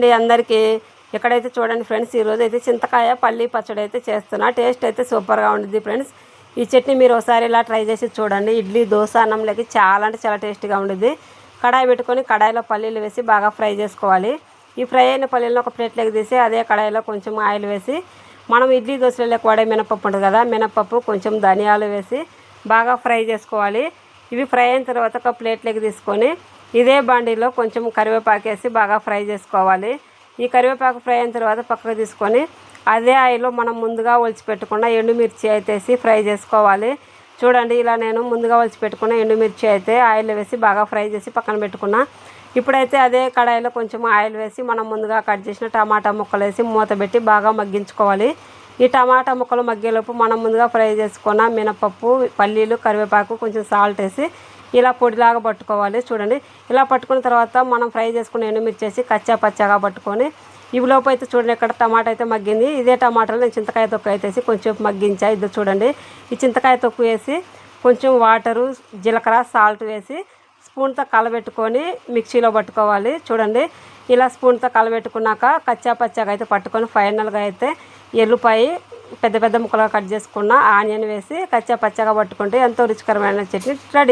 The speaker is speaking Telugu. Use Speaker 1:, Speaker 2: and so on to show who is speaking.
Speaker 1: అండి అందరికీ. ఇక్కడైతే చూడండి ఫ్రెండ్స్ ఈరోజు అయితే చింతకాయ పల్లి పచ్చడి అయితే చేస్తున్నా. టేస్ట్ అయితే సూపర్గా ఉంటుంది ఫ్రెండ్స్. ఈ చట్నీ మీరు ఒకసారి ఇలా ట్రై చేసి చూడండి. ఇడ్లీ దోశ అన్నంలోకి చాలా అంటే చాలా టేస్టీగా ఉంటుంది కడాయి పెట్టుకొని కడాయిలో పల్లీలు వేసి బాగా ఫ్రై చేసుకోవాలి. ఈ ఫ్రై అయిన పల్లీలను ఒక ప్లేట్లోకి తీసి అదే కడాయిలో కొంచెం ఆయిల్ వేసి మనం ఇడ్లీ దోశలకు వాడే మినపప్పు ఉంటుంది కదా మినపప్పు కొంచెం ధనియాలు వేసి బాగా ఫ్రై చేసుకోవాలి. ఇవి ఫ్రై అయిన తర్వాత ఒక ప్లేట్లోకి తీసుకొని ఇదే బండిలో కొంచెం కరివేపాకు వేసి బాగా ఫ్రై చేసుకోవాలి. ఈ కరివేపాకు ఫ్రై అయిన తర్వాత పక్కకు తీసుకొని అదే ఆయిల్లో మనం ముందుగా ఒలిచిపెట్టుకున్న ఎండుమిర్చి అయితే వేసి ఫ్రై చేసుకోవాలి. చూడండి ఇలా నేను ముందుగా ఒలిచిపెట్టుకున్న ఎండుమిర్చి అయితే ఆయిల్ వేసి బాగా ఫ్రై చేసి పక్కన పెట్టుకున్నా. ఇప్పుడైతే అదే కడాయిలో కొంచెం ఆయిల్ వేసి మనం ముందుగా కట్ చేసిన టమాటా ముక్కలు వేసి మూత పెట్టి బాగా మగ్గించుకోవాలి. ఈ టమాటా ముక్కలు మగ్గేలోపు మనం ముందుగా ఫ్రై చేసుకున్న మినపప్పు పల్లీలు కరివేపాకు కొంచెం సాల్ట్ వేసి ఇలా పొడిలాగా పట్టుకోవాలి. చూడండి. ఇలా పట్టుకున్న తర్వాత మనం ఫ్రై చేసుకున్న ఎండుమిర్చి కచ్చా పచ్చాగా పట్టుకొని ఇవిలోపు అయితే చూడండి ఇక్కడ టమాటా అయితే మగ్గింది. ఇదే టమాటాలు నేను చింతకాయ తొక్కు అయితేసి కొంచెం మగ్గించా. ఇది చూడండి. ఈ చింతకాయ తొక్కు వేసి కొంచెం వాటరు జీలకర్ర సాల్ట్ వేసి స్పూన్తో కలబెట్టుకొని మిక్సీలో పట్టుకోవాలి. చూడండి. ఇలా స్పూన్తో కలబెట్టుకున్నాక కచ్చా పచ్చాగా అయితే పట్టుకొని ఫైనల్గా అయితే ఎల్లుపాయి పెద్ద పెద్ద ముక్కలుగా కట్ చేసుకున్న ఆనియన్ వేసి కచ్చా పచ్చగా పట్టుకుంటే ఎంతో రుచికరమైన చట్నీ రెడీ.